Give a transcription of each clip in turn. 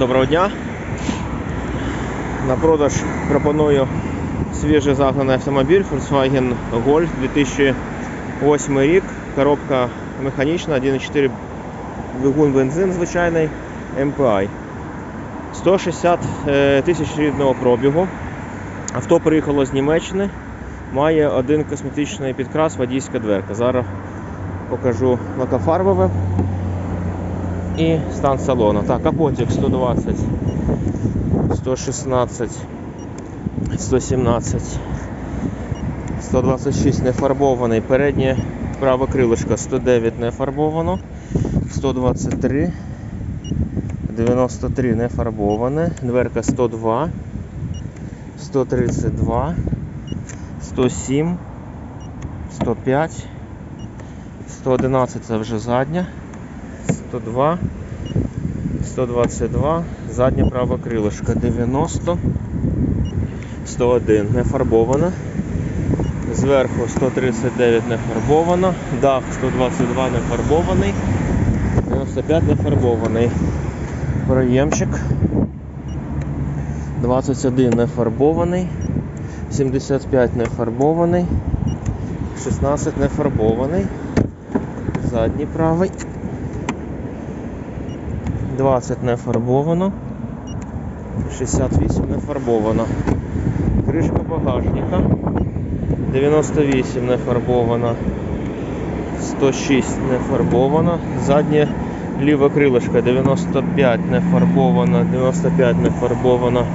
Доброго дня. На продаж пропоную свіжий загнаний автомобіль Volkswagen Golf 2008 рік. Коробка механічна, 1,4 двигун бензин звичайний MPI. 160 е, тисяч рідного пробігу. Авто приїхало з Німеччини. Має один косметичний підкрас, водійська дверка. Зараз покажу лакофарбове і стан салону. Так, капотик 120, 116, 117, 126 не фарбований. Переднє праве крилишко 109 не фарбовано, 123, 93 не фарбоване, дверка 102, 132, 107, 105, 111 це вже задня. 102, 122, заднє праве крилишко 90, 101 не фарбована. Зверху 139 не фарбовано, дах 122 не фарбований, 95 не фарбований. Проємчик 21 не фарбований, 75 не фарбований, 16 не фарбований, задній правий. 20 не фарбовано, 68 не фарбовано. Кришка багажника. 98 не фарбована, 106 не фарбована, заднє ліве крилишко. 95 не фарбовано, 95 не фарбовано,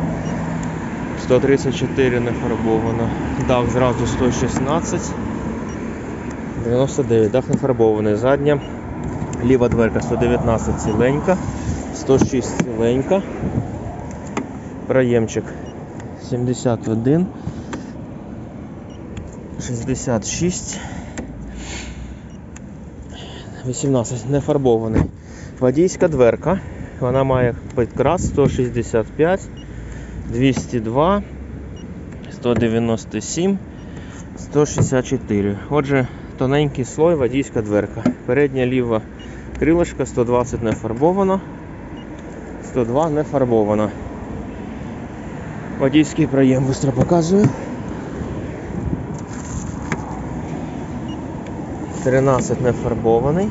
134 не фарбовано, дах зразу 116, 99, дах не фарбований, задня Ліва дверка 119 ціленька, 106 ціленька, проємчик 71, 66, 18 не фарбований. Водійська дверка, вона має підкрас 165, 202, 197, 164. Отже, тоненький слой, водійська дверка. Передня ліва крилишко 120 не фарбовано, 102 не фарбовано. Водійський проєм быстро показую. 13 не фарбований,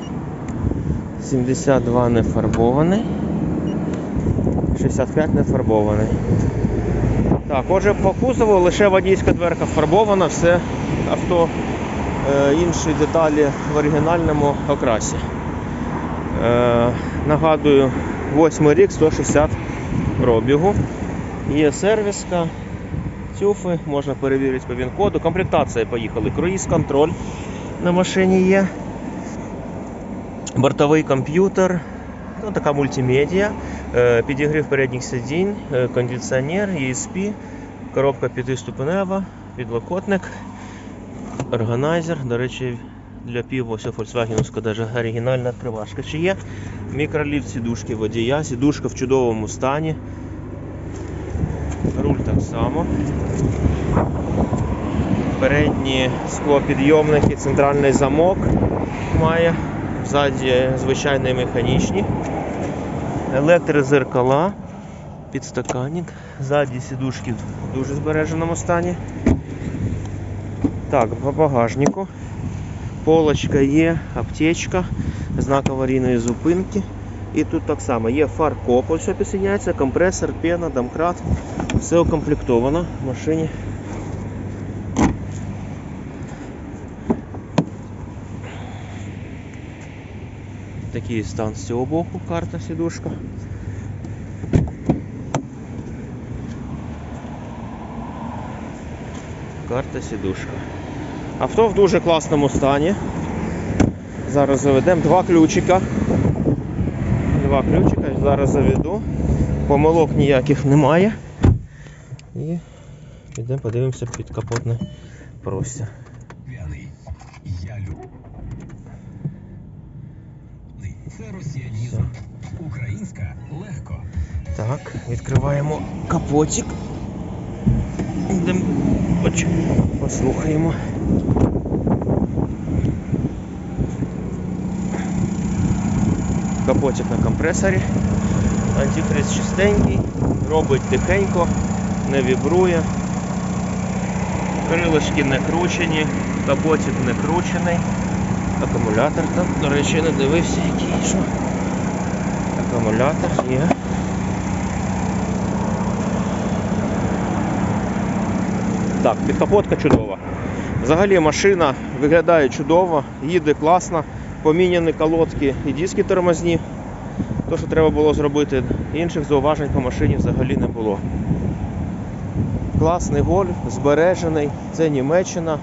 72 не фарбований, 65 не фарбований. Так, отже, по кузову лише водійська дверка фарбована, все авто е, інші деталі в оригінальному окрасі. Е, нагадую, 8 рік 160 пробігу. Є сервіска, тюфи, можна перевірити по він-коду. Комплектація поїхали. Круїз контроль на машині є. Бортовий комп'ютер, ну, така мультимедіа, е, підігрів передніх сидінь, е, кондиціонер, ESP, коробка п'ятиступенева, підлокотник, органайзер. До речі, для все Volkswagen даже оригінальна відкривашка. Чи є мікроліфт сідушки водія, сідушка в чудовому стані. Руль так само. Передні склопідйомники, центральний замок має. Ззаді звичайні механічні. Електрозеркала, підстаканник, ззаді сідушки в дуже збереженому стані. Так, по багажнику. Полочка є, аптечка, знак аварійної зупинки. І тут так само є фаркоп, ось що підсоединяється, компресор, пена, домкрат. Все укомплектовано в машині. Такий стан з цього боку, карта сідушка. Карта сідушка. Авто в дуже класному стані. Зараз заведемо два ключика. Два ключика, зараз заведу. Помилок ніяких немає. І підемо подивимося під капотне простір. Це росіянізм. Українська легко. Так, відкриваємо капотик. Йдемо поч- послухаємо. Капотик на компресорі. Антифриз чистенький, робить тихенько, не вібрує. Крилишки не кручені, капотик не кручений. Акумулятор там, до речі, не дивився, який що. Акумулятор є. Так, підкапотка чудова. Взагалі машина виглядає чудово, їде класно, поміняні колодки і диски тормозні. То, що треба було зробити, інших зауважень по машині взагалі не було. Класний гольф, збережений, це Німеччина.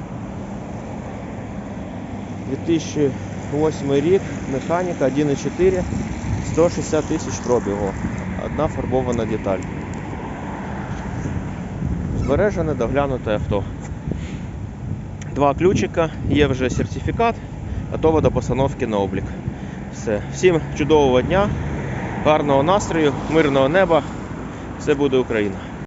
2008 рік, механіка 1.4, 160 тисяч пробігу. Одна фарбована деталь. Збережене, доглянуте авто. Два ключика, є вже сертифікат, готово до постановки на облік. Все. Всім чудового дня, гарного настрою, мирного неба. Все буде Україна.